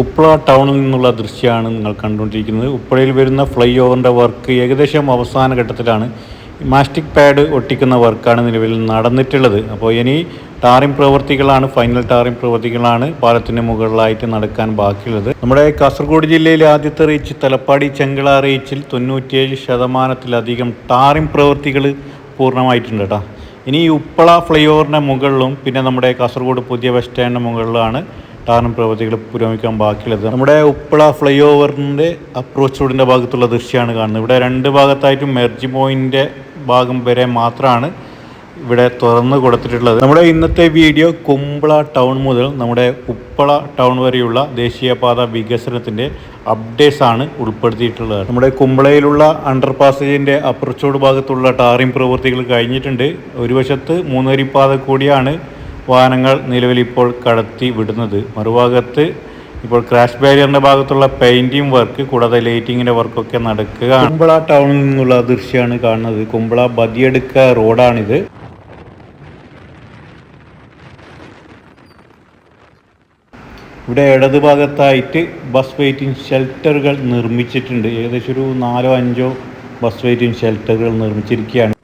ഉപ്പള ടൗണിൽ നിന്നുള്ള ദൃശ്യമാണ് നിങ്ങൾ കണ്ടുകൊണ്ടിരിക്കുന്നത്. ഉപ്പളയിൽ വരുന്ന ഫ്ലൈ ഓവറിന്റെ വർക്ക് ഏകദേശം അവസാന ഘട്ടത്തിലാണ്. മാസ്റ്റിക് പാഡ് ഒട്ടിക്കുന്ന വർക്കാണ് നിലവിൽ നടന്നിട്ടുള്ളത്. അപ്പോൾ ഇനി ടാറിംഗ് പ്രവൃത്തികളാണ് ഫൈനൽ ടാറിംഗ് പ്രവൃത്തികളാണ് പാലത്തിന് മുകളിലായിട്ട് നടക്കാൻ ബാക്കിയുള്ളത്. നമ്മുടെ കാസർഗോഡ് ജില്ലയിലെ ആദ്യത്തെ റീച്ച് തലപ്പാടി ചെങ്കള റീച്ചിൽ തൊണ്ണൂറ്റിയേഴ് ശതമാനത്തിലധികം ടാറിംഗ് പ്രവൃത്തികൾ പൂർണമായിട്ടുണ്ട് കേട്ടോ. ഇനി ഉപ്പള ഫ്ലൈ ഓവറിന്റെ മുകളിലും പിന്നെ നമ്മുടെ കാസർഗോഡ് പുതിയ ബസ് സ്റ്റാൻഡിന്റെ മുകളിലാണ് ടാറിംഗ് പ്രവൃത്തികൾ പുരോഗമിക്കാൻ ബാക്കിയുള്ളത്. നമ്മുടെ ഉപ്പള ഫ്ലൈ ഓവറിന്റെ അപ്രോച്ച് റോഡിന്റെ ഭാഗത്തുള്ള ദൃശ്യമാണ് കാണുന്നത്. ഇവിടെ രണ്ട് ഭാഗത്തായിട്ടും മെർജി പോയിന്റെ ഭാഗം വരെ മാത്രമാണ് ഇവിടെ തുറന്നു കൊടുത്തിട്ടുള്ളത്. നമ്മുടെ ഇന്നത്തെ വീഡിയോ കുമ്പള ടൗൺ മുതൽ നമ്മുടെ ഉപ്പള ടൗൺ വരെയുള്ള ദേശീയപാത വികസനത്തിന്റെ അപ്ഡേറ്റ്സ് ആണ് ഉൾപ്പെടുത്തിയിട്ടുള്ളത്. നമ്മുടെ കുമ്പളയിലുള്ള അണ്ടർ പാസേജിന്റെ അപ്രച്ചോട് ഭാഗത്തുള്ള ടാറിംഗ് പ്രവൃത്തികൾ കഴിഞ്ഞിട്ടുണ്ട്. ഒരു വശത്ത് മൂന്നരിപ്പാത കൂടിയാണ് വാഹനങ്ങൾ നിലവിൽ ഇപ്പോൾ കടത്തി വിടുന്നത്. മറുഭാഗത്ത് ഇപ്പോൾ ക്രാഷ് ബാരിയറിന്റെ ഭാഗത്തുള്ള പെയിന്റിങ് വർക്ക് കൂടാതെ ലൈറ്റിങ്ങിന്റെ വർക്കൊക്കെ നടക്കുക കുമ്പള ടൗണിൽ നിന്നുള്ള ദൃശ്യമാണ് കാണുന്നത്. കുമ്പള ബദിയെടുക്ക റോഡാണിത്. ഇവിടെ ഇടതുഭാഗത്തായിട്ട് ബസ് വെയിറ്റിംഗ് ഷെൽട്ടറുകൾ നിർമ്മിച്ചിട്ടുണ്ട്. ഏകദേശം ഒരു നാലോ അഞ്ചോ ബസ് വെയിറ്റിംഗ് ഷെൽട്ടറുകൾ നിർമ്മിച്ചിരിക്കുകയാണ്.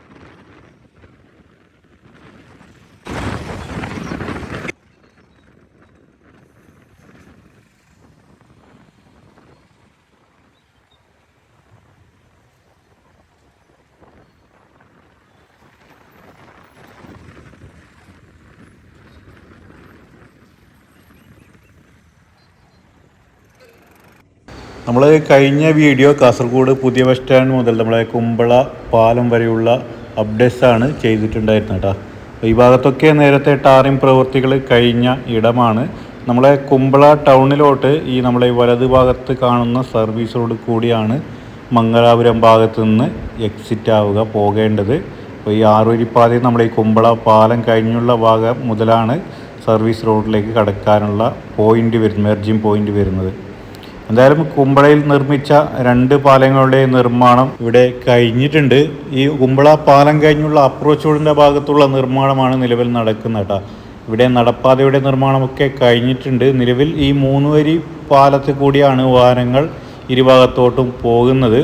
നമ്മൾ കഴിഞ്ഞ വീഡിയോ കാസർഗോഡ് പുതിയ ബസ് സ്റ്റാൻഡ് മുതൽ നമ്മളെ കുമ്പള പാലം വരെയുള്ള അപ്ഡേറ്റ്സ് ആണ് ചെയ്തിട്ടുണ്ടായിരുന്നത് കേട്ടോ ഈ ഭാഗത്തൊക്കെ നേരത്തെ ടാറിംഗ് പ്രവൃത്തികൾ കഴിഞ്ഞ ഇടമാണ്. നമ്മളെ കുമ്പള ടൗണിലോട്ട് ഈ നമ്മളെ വലത് ഭാഗത്ത് കാണുന്ന സർവീസ് റോഡ് കൂടിയാണ് മംഗലാപുരം ഭാഗത്ത് നിന്ന് എക്സിറ്റ് ആവുക പോകേണ്ടത്. അപ്പോൾ ഈ ആറുവരിപ്പാതയിൽ നമ്മുടെ ഈ കുമ്പള പാലം കഴിഞ്ഞുള്ള ഭാഗം മുതലാണ് സർവീസ് റോഡിലേക്ക് കടക്കാനുള്ള പോയിന്റ് വരുന്നത് മെർജിങ് പോയിന്റ് വരുന്നത്. എന്തായാലും കുമ്പളയിൽ നിർമ്മിച്ച രണ്ട് പാലങ്ങളുടെ നിർമ്മാണം ഇവിടെ കഴിഞ്ഞിട്ടുണ്ട്. ഈ കുമ്പള പാലം കഴിഞ്ഞുള്ള അപ്രോച്ച് റോഡിന്റെ ഭാഗത്തുള്ള നിർമ്മാണമാണ് നിലവിൽ നടക്കുന്നത് കേട്ടോ ഇവിടെ നടപ്പാതയുടെ നിർമ്മാണമൊക്കെ കഴിഞ്ഞിട്ടുണ്ട്. നിലവിൽ ഈ മൂന്ന് വരി പാലത്തിൽ കൂടിയാണ് വാഹനങ്ങൾ ഇരുഭാഗത്തോട്ടും പോകുന്നത്.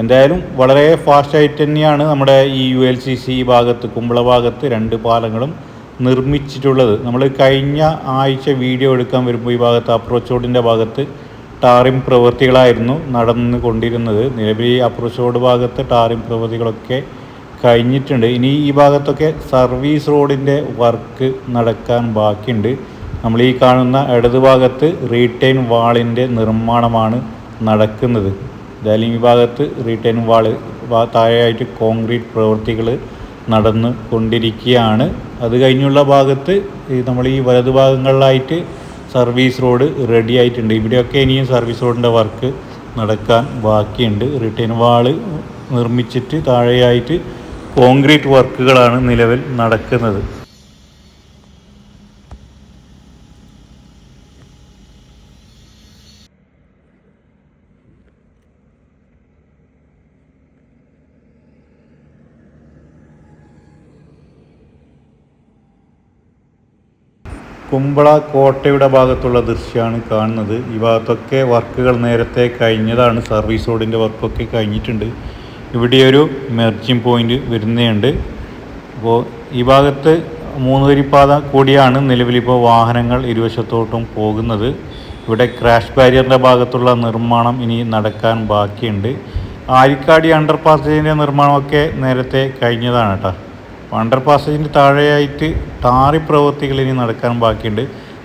എന്തായാലും വളരെ ഫാസ്റ്റായിട്ട് തന്നെയാണ് നമ്മുടെ ഈ യു എൽ സി സി ഭാഗത്ത് കുമ്പള ഭാഗത്ത് രണ്ട് പാലങ്ങളും നിർമ്മിച്ചിട്ടുള്ളത്. നമ്മൾ കഴിഞ്ഞ ആഴ്ച വീഡിയോ എടുക്കാൻ വരുമ്പോൾ ഈ ഭാഗത്ത് അപ്രോച്ച് റോഡിന്റെ ഭാഗത്ത് ടാറിംഗ് പ്രവൃത്തികളായിരുന്നു നടന്നു കൊണ്ടിരുന്നത് നിലവിൽ ഈ അപ്രോച്ച് റോഡ് ഭാഗത്ത് ടാറിംഗ് പ്രവൃത്തികളൊക്കെ കഴിഞ്ഞിട്ടുണ്ട്. ഇനി ഈ ഭാഗത്തൊക്കെ സർവീസ് റോഡിന്റെ വർക്ക് നടക്കാൻ ബാക്കിയുണ്ട്. നമ്മൾ ഈ കാണുന്ന ഇടതു ഭാഗത്ത് റീറ്റെയിൻ വാളിന്റെ നിർമ്മാണമാണ് നടക്കുന്നത്. എന്തായാലും ഈ ഭാഗത്ത് റീറ്റെയിൻ വാൾ താഴെയായിട്ട് കോൺക്രീറ്റ് പ്രവൃത്തികൾ നടന്നു കൊണ്ടിരിക്കുകയാണ് അത് കഴിഞ്ഞുള്ള ഭാഗത്ത് നമ്മൾ ഈ വലതുഭാഗങ്ങളിലായിട്ട് സർവീസ് റോഡ് റെഡി ആയിട്ടുണ്ട്. ഇവിടെയൊക്കെ ഇനിയും സർവീസ് റോഡിന്റെ വർക്ക് നടക്കാൻ ബാക്കിയുണ്ട്. റിട്ടേൺ വാൾ നിർമ്മിച്ചിട്ട് താഴെയായിട്ട് കോൺക്രീറ്റ് വർക്കുകളാണ് നിലവിൽ നടക്കുന്നത്. കുമ്പള കോട്ടയുടെ ഭാഗത്തുള്ള ദൃശ്യമാണ് കാണുന്നത്. ഈ ഭാഗത്തൊക്കെ വർക്കുകൾ നേരത്തെ കഴിഞ്ഞതാണ്. സർവീസ് റോഡിന്റെ വർക്കൊക്കെ കഴിഞ്ഞിട്ടുണ്ട്. ഇവിടെ ഒരു മെർജിങ് പോയിന്റ് വരുന്നുണ്ട് അപ്പോൾ ഈ ഭാഗത്ത് മൂന്ന് വരിപ്പാത കൂടിയാണ് നിലവിലിപ്പോൾ വാഹനങ്ങൾ ഇരുവശത്തോട്ടും പോകുന്നത്. ഇവിടെ ക്രാഷ് ബാരിയറിന്റെ ഭാഗത്തുള്ള നിർമ്മാണം ഇനി നടക്കാൻ ബാക്കിയുണ്ട്. ആരിക്കാടി അണ്ടർ പാസേജിന്റെ നിർമ്മാണമൊക്കെ നേരത്തെ കഴിഞ്ഞതാണ് കേട്ടോ. അണ്ടർ പാസേജിന്റെ താഴെയായിട്ട് ടാറി പ്രവൃത്തികൾ ഇനി നടക്കാൻ ബാക്കിയുണ്ട്.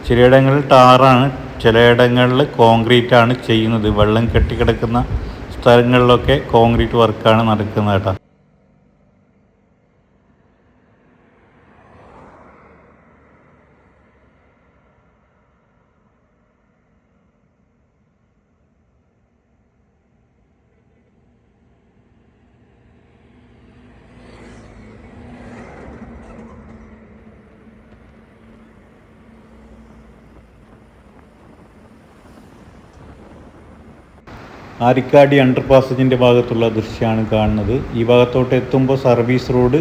ചിലയിടങ്ങളിൽ ടാറാണ് ചിലയിടങ്ങളിൽ കോൺക്രീറ്റ് ആണ് ചെയ്യുന്നത്. വെള്ളം കെട്ടിക്കിടക്കുന്ന സ്ഥലങ്ങളിലൊക്കെ കോൺക്രീറ്റ് വർക്കാണ് നടക്കുന്നത് കേട്ടോ. ആരിക്കാടി അണ്ടർ പാസേജിന്റെ ഭാഗത്തുള്ള ദൃശ്യമാണ് കാണുന്നത്. ഈ ഭാഗത്തോട്ട് എത്തുമ്പോൾ സർവീസ് റോഡ്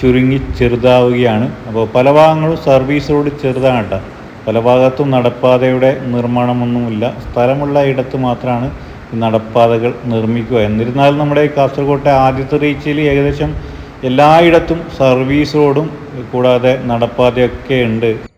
ചുരുങ്ങി ചെറുതാവുകയാണ്. അപ്പോൾ പല ഭാഗങ്ങളും സർവീസ് റോഡ് ചെറുതാണ് കേട്ടോ പല ഭാഗത്തും നടപ്പാതയുടെ നിർമ്മാണമൊന്നുമില്ല. സ്ഥലമുള്ള ഇടത്ത് മാത്രമാണ് നടപ്പാതകൾ നിർമ്മിക്കുക. എന്നിരുന്നാലും നമ്മുടെ കാസർഗോട്ടെ ആദ്യത്തെ റീച്ചിൽ ഏകദേശം എല്ലായിടത്തും സർവീസ് റോഡും കൂടാതെ നടപ്പാതയൊക്കെ ഉണ്ട്.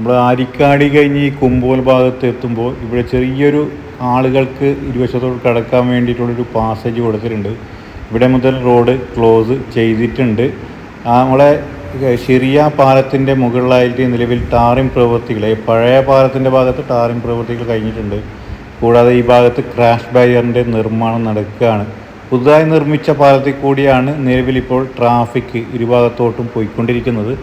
നമ്മൾ ആരിക്കാടി കഴിഞ്ഞ് ഈ കുമ്പോൽ ഭാഗത്ത് എത്തുമ്പോൾ ഇവിടെ ചെറിയൊരു ആളുകൾക്ക് ഇരുവശത്തോട് കടക്കാൻ വേണ്ടിയിട്ടുള്ളൊരു പാസേജ് കൊടുത്തിട്ടുണ്ട്. ഇവിടെ മുതൽ റോഡ് ക്ലോസ് ചെയ്തിട്ടുണ്ട്. നമ്മളെ ശരിയ പാലത്തിന്റെ മുകളിലായിട്ട് നിലവിൽ ടാറിംഗ് പ്രവൃത്തികൾ പഴയ പാലത്തിന്റെ ഭാഗത്ത് ടാറിംഗ് പ്രവൃത്തികൾ കഴിഞ്ഞിട്ടുണ്ട്. കൂടാതെ ഈ ഭാഗത്ത് ക്രാഷ് ബാരിയറിന്റെ നിർമ്മാണം നടക്കുകയാണ്. പുതുതായി നിർമ്മിച്ച പാലത്തിൽ കൂടിയാണ് നിലവിൽ ഇപ്പോൾ ട്രാഫിക് ഇരുഭാഗത്തോട്ടും പോയിക്കൊണ്ടിരിക്കുന്നത്.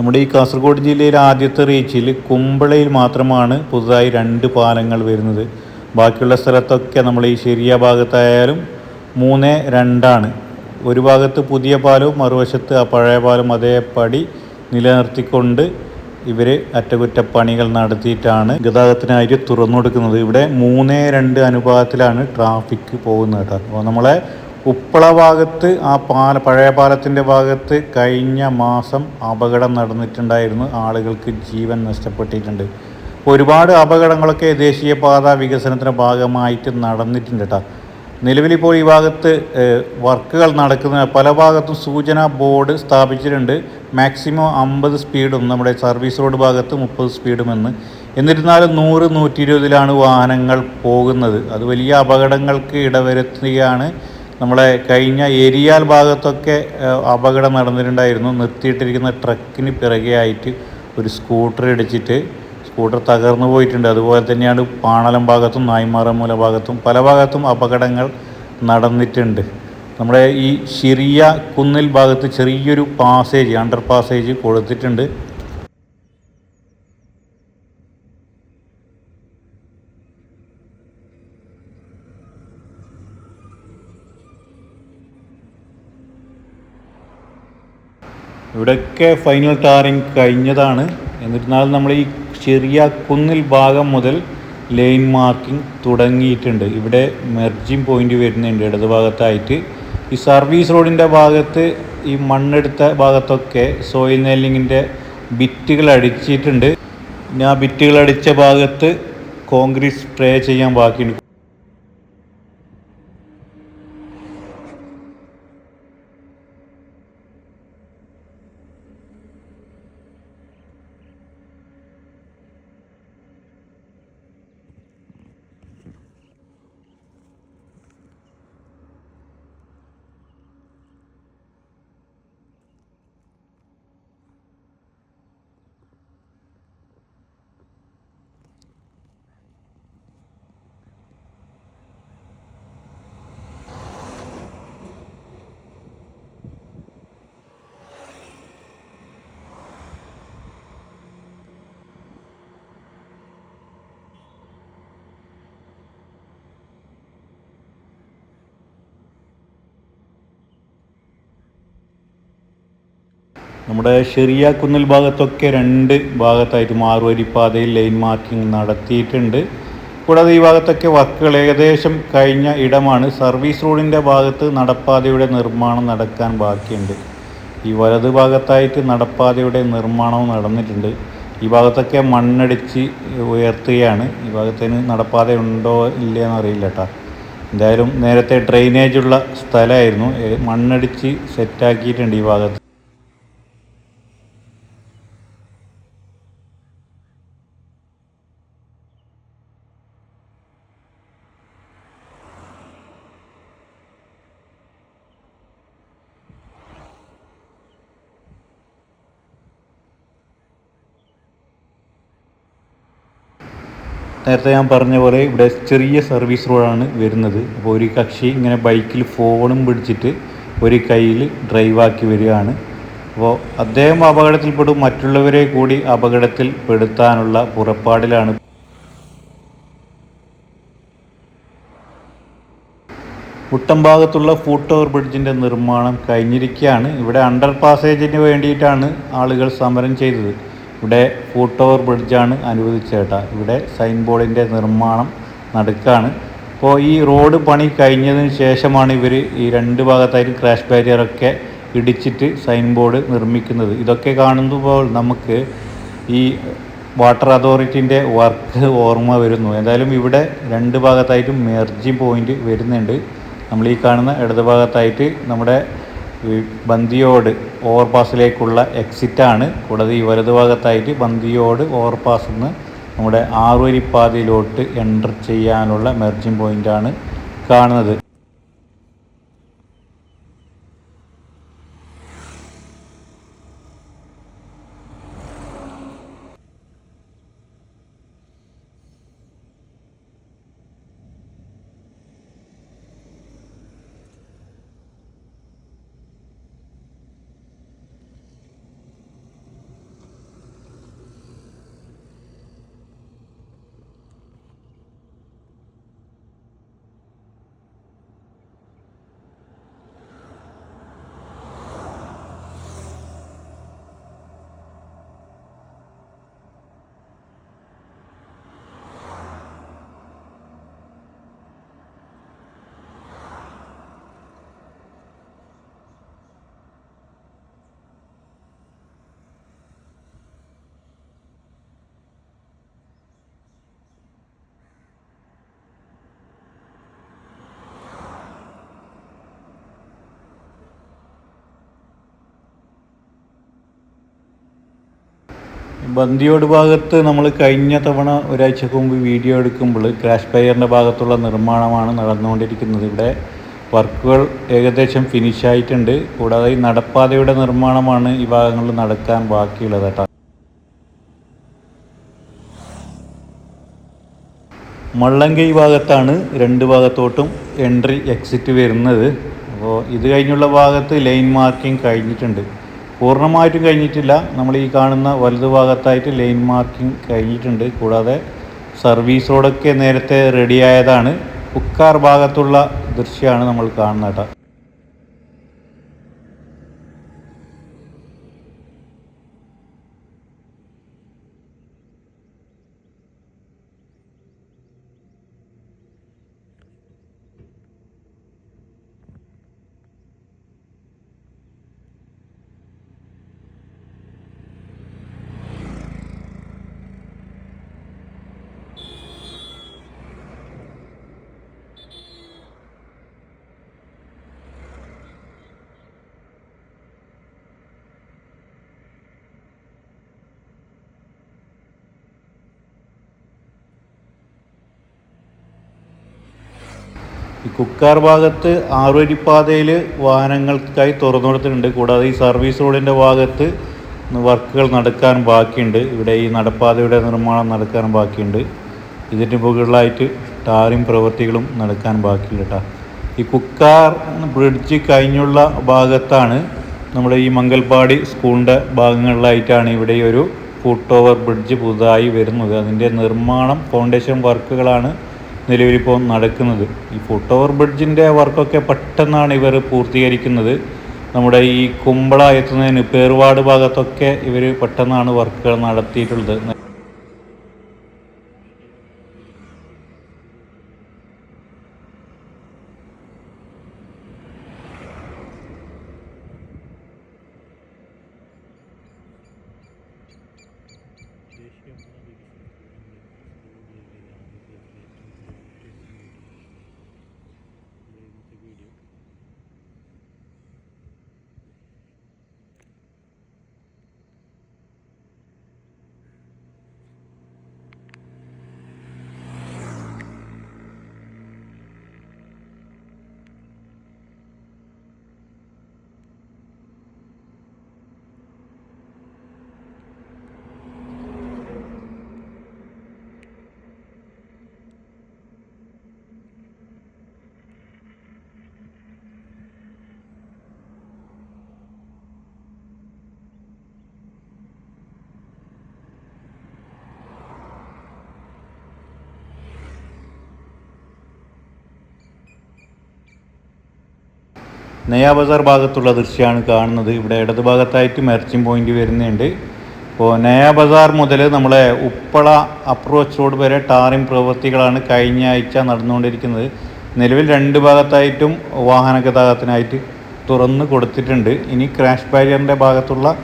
നമ്മുടെ ഈ കാസർഗോഡ് ജില്ലയിലെ ആദ്യത്തെ റീച്ചിൽ കുമ്പളയിൽ മാത്രമാണ് പുതുതായി രണ്ട് പാലങ്ങൾ വരുന്നത്. ബാക്കിയുള്ള സ്ഥലത്തൊക്കെ നമ്മൾ ഈ ശരിയ ഭാഗത്തായാലും മൂന്ന് രണ്ടാണ്. ഒരു ഭാഗത്ത് പുതിയ പാലവും മറുവശത്ത് ആ പഴയ പാലം അതേപടി നിലനിർത്തിക്കൊണ്ട് ഇവർ അറ്റകുറ്റപ്പണികൾ നടത്തിയിട്ടാണ് ഗതാഗതത്തിനായിട്ട് തുറന്നു കൊടുക്കുന്നത്. ഇവിടെ മൂന്ന് രണ്ട് അനുപാതത്തിലാണ് ട്രാഫിക് പോകുന്നത് കേട്ടോ. അപ്പോൾ നമ്മളെ ഉപ്പള ഭാഗത്ത് ആ പാല പഴയ പാലത്തിന്റെ ഭാഗത്ത് കഴിഞ്ഞ മാസം അപകടം നടന്നിട്ടുണ്ടായിരുന്നു. ആളുകൾക്ക് ജീവൻ നഷ്ടപ്പെട്ടിട്ടുണ്ട്. ഒരുപാട് അപകടങ്ങളൊക്കെ ദേശീയപാത വികസനത്തിന്റെ ഭാഗമായിട്ട് നടന്നിട്ടുണ്ട് കേട്ടോ നിലവിലിപ്പോൾ ഈ ഭാഗത്ത് വർക്കുകൾ നടക്കുന്ന പല ഭാഗത്തും സൂചനാ ബോർഡ് സ്ഥാപിച്ചിട്ടുണ്ട്. മാക്സിമം അമ്പത് സ്പീഡും നമ്മുടെ സർവീസ് റോഡ് ഭാഗത്ത് മുപ്പത് സ്പീഡുമെന്ന്. എന്നിരുന്നാലും നൂറ് നൂറ്റി ഇരുപതിലാണ് വാഹനങ്ങൾ പോകുന്നത്. അത് വലിയ അപകടങ്ങൾക്ക് ഇടവരുത്തുകയാണ് നമ്മളെ കഴിഞ്ഞ ഏരിയാൽ ഭാഗത്തൊക്കെ അപകടം നടന്നിട്ടുണ്ടായിരുന്നു. നിർത്തിയിട്ടിരിക്കുന്ന ട്രക്കിന് പിറകെയായിട്ട് ഒരു സ്കൂട്ടർ ഇടിച്ചിട്ട് സ്കൂട്ടർ തകർന്നു പോയിട്ടുണ്ട്. അതുപോലെ തന്നെയാണ് പാണലം ഭാഗത്തും നായ്മാറമൂല ഭാഗത്തും പല ഭാഗത്തും അപകടങ്ങൾ നടന്നിട്ടുണ്ട്. നമ്മുടെ ഈ ശിറിയ കുന്നിൽ ഭാഗത്ത് ചെറിയൊരു പാസേജ് അണ്ടർ പാസേജ് കൊടുത്തിട്ടുണ്ട്. ഇവിടെയൊക്കെ ഫൈനൽ ടാറിങ് കഴിഞ്ഞതാണ്. എന്നിരുന്നാലും നമ്മൾ ഈ ചെറിയ കുന്നിൽ ഭാഗം മുതൽ ലൈൻ മാർക്കിംഗ് തുടങ്ങിയിട്ടുണ്ട്. ഇവിടെ മെർജിങ് പോയിന്റ് വരുന്നുണ്ട് ഇടത് ഭാഗത്തായിട്ട്. ഈ സർവീസ് റോഡിന്റെ ഭാഗത്ത് ഈ മണ്ണെടുത്ത ഭാഗത്തൊക്കെ സോയിൽ നെല്ലിങ്ങിന്റെ ബിറ്റുകൾ അടിച്ചിട്ടുണ്ട്. ഞാൻ ബിറ്റുകൾ അടിച്ച ഭാഗത്ത് കോൺക്രീറ്റ് സ്പ്രേ ചെയ്യാൻ ബാക്കിയുണ്ട്. നമ്മുടെ ഷെറിയ കുന്നിൽ ഭാഗത്തൊക്കെ രണ്ട് ഭാഗത്തായിട്ട് മാറുവരിപ്പാതയിൽ ലൈൻ മാർക്കിംഗ് നടത്തിയിട്ടുണ്ട്. കൂടാതെ ഈ ഭാഗത്തൊക്കെ വർക്കുകൾ ഏകദേശം കഴിഞ്ഞ ഇടമാണ്. സർവീസ് റോഡിന്റെ ഭാഗത്ത് നടപ്പാതയുടെ നിർമ്മാണം നടക്കാൻ ബാക്കിയുണ്ട്. ഈ വലത് ഭാഗത്തായിട്ട് നടപ്പാതയുടെ നിർമ്മാണവും നടന്നിട്ടുണ്ട്. ഈ ഭാഗത്തൊക്കെ മണ്ണടിച്ച് ഉയർത്തുകയാണ്. ഈ ഭാഗത്തിന് നടപ്പാത ഉണ്ടോ ഇല്ലയെന്ന് അറിയില്ല കേട്ടോ. എന്തായാലും നേരത്തെ ഡ്രെയിനേജുള്ള സ്ഥലമായിരുന്നു. മണ്ണടിച്ച് സെറ്റാക്കിയിട്ടുണ്ട് ഈ ഭാഗത്ത്. നേരത്തെ ഞാൻ പറഞ്ഞ പോലെ ഇവിടെ ചെറിയ സർവീസ് റോഡാണ് വരുന്നത്. അപ്പോൾ ഒരു കക്ഷി ഇങ്ങനെ ബൈക്കിൽ ഫോണും പിടിച്ചിട്ട് ഒരു കയ്യിൽ ഡ്രൈവാക്കി വരികയാണ്. അപ്പോൾ അദ്ദേഹം അപകടത്തിൽപ്പെടും. മറ്റുള്ളവരെ കൂടി അപകടത്തിൽ പെടുത്താനുള്ള പുറപ്പാടിലാണ്. ഭാഗത്തുള്ള ഫൂട്ട് ഓവർ ബ്രിഡ്ജിന്റെ നിർമ്മാണം കഴിഞ്ഞിരിക്കുകയാണ്. ഇവിടെ അണ്ടർ പാസേജിന് വേണ്ടിയിട്ടാണ് ആളുകൾ സമരം ചെയ്തത്. ഇവിടെ ഫൂട്ട് ഓവർ ബ്രിഡ്ജാണ് അനുവദിച്ചേട്ടാ ഇവിടെ സൈൻ ബോർഡിന്റെ നിർമ്മാണം നടക്കുകയാണ്. അപ്പോൾ ഈ റോഡ് പണി കഴിഞ്ഞതിന് ശേഷമാണ് ഇവർ ഈ രണ്ട് ഭാഗത്തായിട്ട് ക്രാഷ് ബാരിയറൊക്കെ ഇടിച്ചിട്ട് സൈൻ ബോർഡ് നിർമ്മിക്കുന്നത്. ഇതൊക്കെ കാണുമ്പോൾ നമുക്ക് ഈ വാട്ടർ അതോറിറ്റിന്റെ വർക്ക് ഓർമ്മ വരുന്നു. എന്തായാലും ഇവിടെ രണ്ട് ഭാഗത്തായിട്ടും മെർജിങ് പോയിന്റ് വരുന്നുണ്ട്. നമ്മൾ ഈ കാണുന്ന ഇടത് ഭാഗത്തായിട്ട് നമ്മുടെ ഈ ബന്ദിയോട് ഓവർപാസിലേക്കുള്ള എക്സിറ്റാണ്. കൂടാതെ ഈ വലതുഭാഗത്തായിട്ട് ഭാഗത്തായിട്ട് ബന്ദിയോട് ഓവർപാസിൽ നിന്ന് നമ്മുടെ ആറുവരിപ്പാതയിലോട്ട് എന്റർ ചെയ്യാനുള്ള മെർജിങ് പോയിന്റാണ് കാണുന്നത്. ബന്ദിയോട് ഭാഗത്ത് നമ്മൾ കഴിഞ്ഞ തവണ ഒരാഴ്ചക്ക് മുമ്പ് വീഡിയോ എടുക്കുമ്പോൾ ക്രാഷ് ബയറിന്റെ ഭാഗത്തുള്ള നിർമ്മാണമാണ് നടന്നുകൊണ്ടിരിക്കുന്നത്. ഇവിടെ വർക്കുകൾ ഏകദേശം ഫിനിഷ് ആയിട്ടുണ്ട്. കൂടാതെ ഈ നടപ്പാതയുടെ നിർമ്മാണമാണ് ഈ ഭാഗങ്ങളിൽ നടക്കാൻ ബാക്കിയുള്ളത് കേട്ടോ. മള്ളങ്കൈ ഭാഗത്താണ് രണ്ട് ഭാഗത്തോട്ടും എൻട്രി എക്സിറ്റ് വരുന്നത്. അപ്പോൾ ഇത് കഴിഞ്ഞുള്ള ഭാഗത്ത് ലൈൻ മാർക്കിംഗ് കഴിഞ്ഞിട്ടുണ്ട്. പൂർണമായിട്ടും കഴിഞ്ഞിട്ടില്ല. നമ്മൾ ഈ കാണുന്ന വലതു ഭാഗത്തായിട്ട് ലൈൻ മാർക്കിംഗ് കഴിഞ്ഞിട്ടുണ്ട്. കൂടാതെ സർവീസ് റോഡൊക്കെ നേരത്തെ റെഡിയായതാണ് ഉക്കാർ ഭാഗത്തുള്ള ദൃശ്യമാണ് നമ്മൾ കാണുന്നത് കേട്ടോ. ഈ കുക്കാർ ഭാഗത്ത് ആറുവരിപ്പാതയിൽ വാഹനങ്ങൾക്കായി തുറന്നു കൊടുത്തിട്ടുണ്ട് കൂടാതെ ഈ സർവീസ് റോഡിന്റെ ഭാഗത്ത് വർക്കുകൾ നടക്കാൻ ബാക്കിയുണ്ട്. ഇവിടെ ഈ നടപ്പാതയുടെ നിർമ്മാണം നടക്കാൻ ബാക്കിയുണ്ട്. ഇതിന്റെ മുകളിലായിട്ട് ടാറിങ് പ്രവൃത്തികളും നടക്കാൻ ബാക്കിയുണ്ട് കേട്ടോ ഈ കുക്കാർ ബ്രിഡ്ജ് കഴിഞ്ഞുള്ള ഭാഗത്താണ് നമ്മുടെ ഈ മംഗൽപാടി സ്കൂളിന്റെ ഭാഗങ്ങളിലായിട്ടാണ് ഇവിടെ ഒരു ഫുട്ട് ഓവർ ബ്രിഡ്ജ് പുതുതായി വരുന്നത്. അതിന്റെ നിർമ്മാണം ഫൗണ്ടേഷൻ വർക്കുകളാണ് നിലവിലിപ്പോൾ നടക്കുന്നത്. ഈ ഫുട് ഓവർ ബ്രിഡ്ജിന്റെ വർക്കൊക്കെ പെട്ടെന്നാണ് ഇവർ പൂർത്തീകരിക്കുന്നത്. നമ്മുടെ ഈ കുമ്പള എത്തുന്നതിന് പേർവാട് ഭാഗത്തൊക്കെ ഇവർ പെട്ടെന്നാണ് വർക്കുകൾ നടത്തിയിട്ടുള്ളത്. നയാ ബസാർ ഭാഗത്തുള്ള ദൃശ്യമാണ് കാണുന്നത്. ഇവിടെ ഇടത് ഭാഗത്തായിട്ട് മെർച്ചിങ് പോയിന്റ് വരുന്നുണ്ട്. ഇപ്പോൾ നയാബസാർ മുതൽ നമ്മളെ ഉപ്പള അപ്രോച്ച് റോഡ് വരെ ടാറിംഗ് പ്രവൃത്തികളാണ് കഴിഞ്ഞ ആഴ്ച നടന്നുകൊണ്ടിരിക്കുന്നത്. നിലവിൽ രണ്ട് ഭാഗത്തായിട്ടും വാഹന ഗതാഗതത്തിനായിട്ട് തുറന്നു കൊടുത്തിട്ടുണ്ട്. ഇനി ക്രാഷ് ബാരിയറിന്റെ ഭാഗത്തുള്ള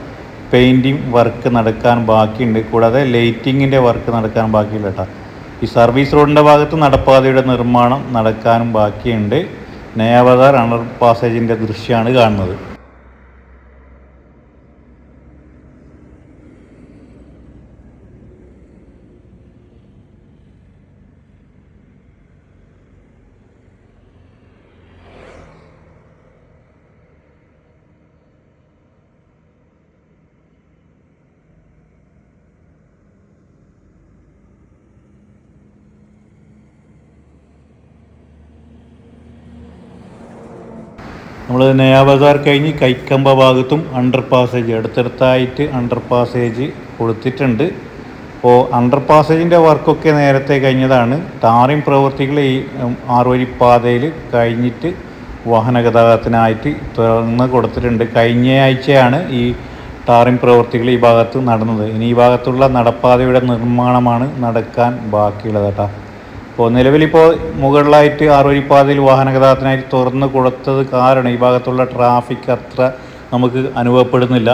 പെയിന്റിങ് വർക്ക് നടക്കാൻ ബാക്കിയുണ്ട്. കൂടാതെ ലൈറ്റിങ്ങിന്റെ വർക്ക് നടക്കാൻ ബാക്കിയില്ല കേട്ടോ. ഈ സർവീസ് റോഡിന്റെ ഭാഗത്ത് നടപ്പാതയുടെ നിർമ്മാണം നടക്കാനും ബാക്കിയുണ്ട്. നയാബദാർ അണ്ടർ പാസേജിന്റെ ദൃശ്യമാണ് കാണുന്നത്. നമ്മൾ നയാ ബസാർ കഴിഞ്ഞ് കൈക്കമ്പ ഭാഗത്തും അണ്ടർ പാസേജ് അടുത്തടുത്തായിട്ട് അണ്ടർ പാസേജ് കൊടുത്തിട്ടുണ്ട്. അപ്പോൾ അണ്ടർ പാസേജിന്റെ വർക്കൊക്കെ നേരത്തെ കഴിഞ്ഞതാണ്. ടാറിംഗ് പ്രവൃത്തികൾ ഈ ആറുവരി പാതയിൽ കഴിഞ്ഞിട്ട് വാഹന ഗതാഗതത്തിനായിട്ട് തുറന്ന് കൊടുത്തിട്ടുണ്ട്. കഴിഞ്ഞ ആഴ്ചയാണ് ഈ ടാറിംഗ് പ്രവൃത്തികൾ ഈ ഭാഗത്ത് നടന്നത്. ഇനി ഈ ഭാഗത്തുള്ള നടപ്പാതയുടെ നിർമ്മാണമാണ് നടക്കാൻ ബാക്കിയുള്ളത് കേട്ടോ. ഇപ്പോൾ നിലവിലിപ്പോൾ മുകളിലായിട്ട് ആറുവരിപ്പാതയിൽ വാഹന ഗതാഗതത്തിനായി തുറന്ന് കൊടുത്തത് കാരണം ഈ ഭാഗത്തുള്ള ട്രാഫിക് അത്ര നമുക്ക് അനുഭവപ്പെടുന്നില്ല.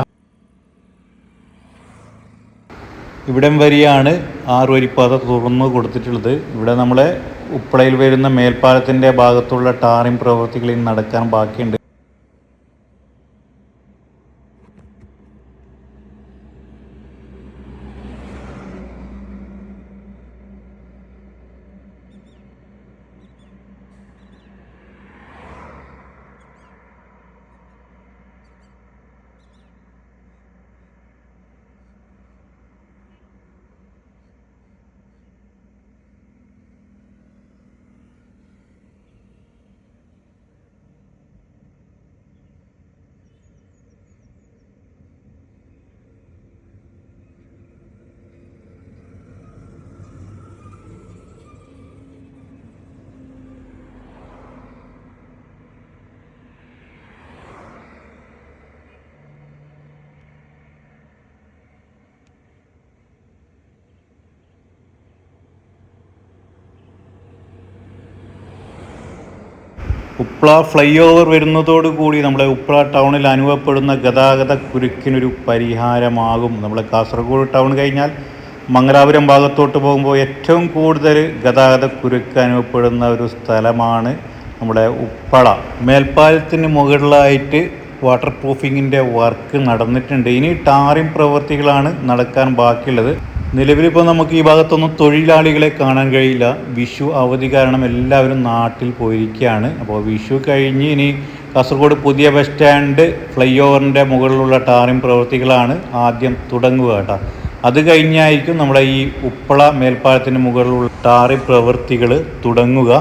ഇവിടം വരെയാണ് ആറുവരിപ്പാത തുറന്നു കൊടുത്തിട്ടുള്ളത്. ഇവിടെ നമ്മളെ ഉപ്പളയിൽ വരുന്ന മേൽപ്പാലത്തിന്റെ ഭാഗത്തുള്ള ടാറിംഗ് പ്രവൃത്തികൾ ഇനി നടക്കാൻ ബാക്കിയുണ്ട്. ഉപ്ല ഫ്ലൈ ഓവർ വരുന്നതോടുകൂടി നമ്മുടെ ഉപ്ല ടൗണിൽ അനുഭവപ്പെടുന്ന ഗതാഗത കുരുക്കിനൊരു പരിഹാരമാകും. നമ്മുടെ കാസർഗോഡ് ടൗൺ കഴിഞ്ഞാൽ മംഗലാപുരം ഭാഗത്തോട്ട് പോകുമ്പോൾ ഏറ്റവും കൂടുതൽ ഗതാഗത കുരുക്ക് അനുഭവപ്പെടുന്ന ഒരു സ്ഥലമാണ് നമ്മുടെ ഉപ്പള. മേൽപ്പാലത്തിന് മുകളിലായിട്ട് വാട്ടർ പ്രൂഫിങ്ങിന്റെ വർക്ക് നടന്നിട്ടുണ്ട്. ഇനി ടാറിംഗ് പ്രവൃത്തികളാണ് നടക്കാൻ ബാക്കിയുള്ളത്. നിലവിലിപ്പോൾ നമുക്ക് ഈ ഭാഗത്തൊന്നും തൊഴിലാളികളെ കാണാൻ കഴിയില്ല. വിഷു അവധി കാരണം എല്ലാവരും നാട്ടിൽ പോയിരിക്കുകയാണ്. അപ്പോൾ വിഷു കഴിഞ്ഞ് ഇനി കാസർഗോഡ് പുതിയ ബസ് സ്റ്റാൻഡ് ഫ്ലൈ ഓവറിന്റെ മുകളിലുള്ള ടാറിംഗ് പ്രവൃത്തികളാണ് ആദ്യം തുടങ്ങുക കേട്ടോ. അത് കഴിഞ്ഞായിരിക്കും നമ്മുടെ ഈ ഉപ്പള മേൽപ്പാലത്തിന് മുകളിലുള്ള ടാറിംഗ് പ്രവൃത്തികൾ തുടങ്ങുക.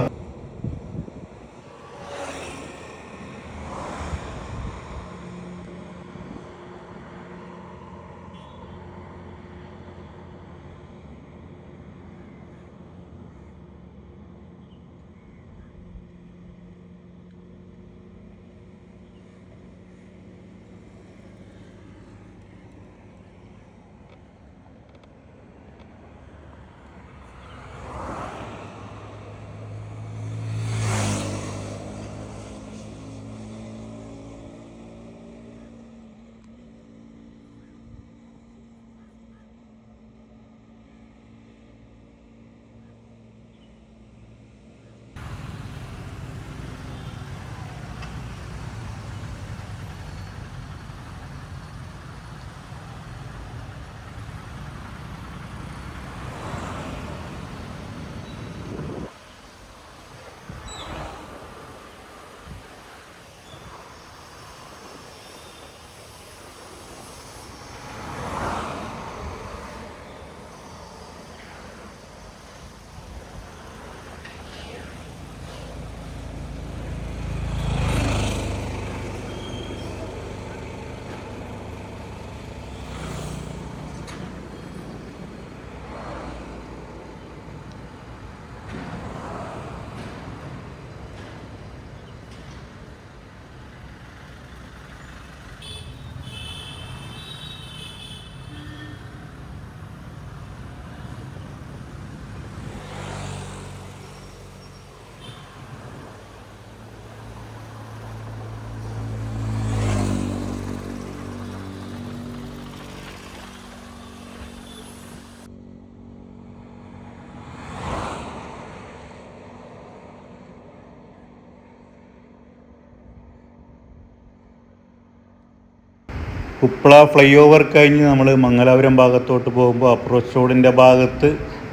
കുപ്പള ഫ്ലൈ ഓവർ കഴിഞ്ഞ് നമ്മൾ മംഗലാപുരം ഭാഗത്തോട്ട് പോകുമ്പോൾ അപ്രോച്ച് റോഡിന്റെ ഭാഗത്ത്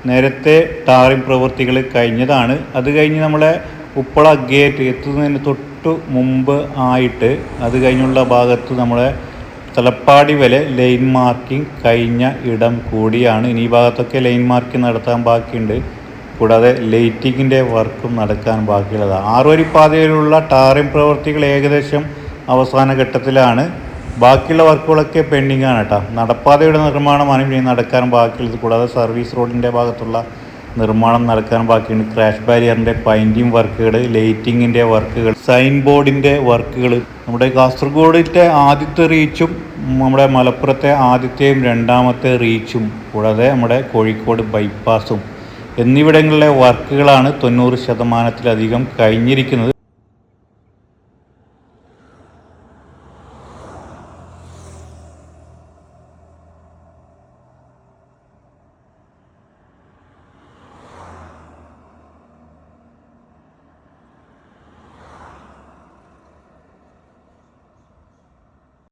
നേരത്തെ ടാറിംഗ് പ്രവൃത്തികൾ കഴിഞ്ഞതാണ്. അത് കഴിഞ്ഞ് നമ്മളെ ഉപ്പള ഗേറ്റ് എത്തുന്നതിന് തൊട്ട് മുമ്പ് ആയിട്ട് അത് കഴിഞ്ഞുള്ള ഭാഗത്ത് നമ്മളെ തലപ്പാടി വരെ ലൈൻ മാർക്കിംഗ് കഴിഞ്ഞ ഇടം കൂടിയാണ്. ഇനി ഈ ഭാഗത്തൊക്കെ ലൈൻ മാർക്കിംഗ് നടത്താൻ ബാക്കിയുണ്ട്. കൂടാതെ ലൈറ്റിങ്ങിന്റെ വർക്കും നടക്കാൻ ബാക്കിയുള്ളതാണ്. ആറുവരിപ്പാതയിലുള്ള ടാറിംഗ് പ്രവൃത്തികൾ ഏകദേശം അവസാന ഘട്ടത്തിലാണ്. ബാക്കിയുള്ള വർക്കുകളൊക്കെ പെൻഡിങ് ആണ് കേട്ടോ. നടപ്പാതയുടെ നിർമ്മാണമാണ് ഇനി നടക്കാനും ബാക്കിയുള്ളത്. കൂടാതെ സർവീസ് റോഡിന്റെ ഭാഗത്തുള്ള നിർമ്മാണം നടക്കാനും ബാക്കിയുണ്ട്. ക്രാഷ് ബാരിയറിന്റെ പൈന്റിങ് വർക്കുകൾ ലൈറ്റിങ്ങിന്റെ വർക്കുകൾ സൈൻ ബോർഡിന്റെ വർക്കുകൾ നമ്മുടെ കാസർഗോഡിന്റെ ആദ്യത്തെ റീച്ചും നമ്മുടെ മലപ്പുറത്തെ ആദ്യത്തെയും രണ്ടാമത്തെ റീച്ചും കൂടാതെ നമ്മുടെ കോഴിക്കോട് ബൈപ്പാസും എന്നിവിടങ്ങളിലെ വർക്കുകളാണ് തൊണ്ണൂറ് ശതമാനത്തിലധികം കഴിഞ്ഞിരിക്കുന്നത്.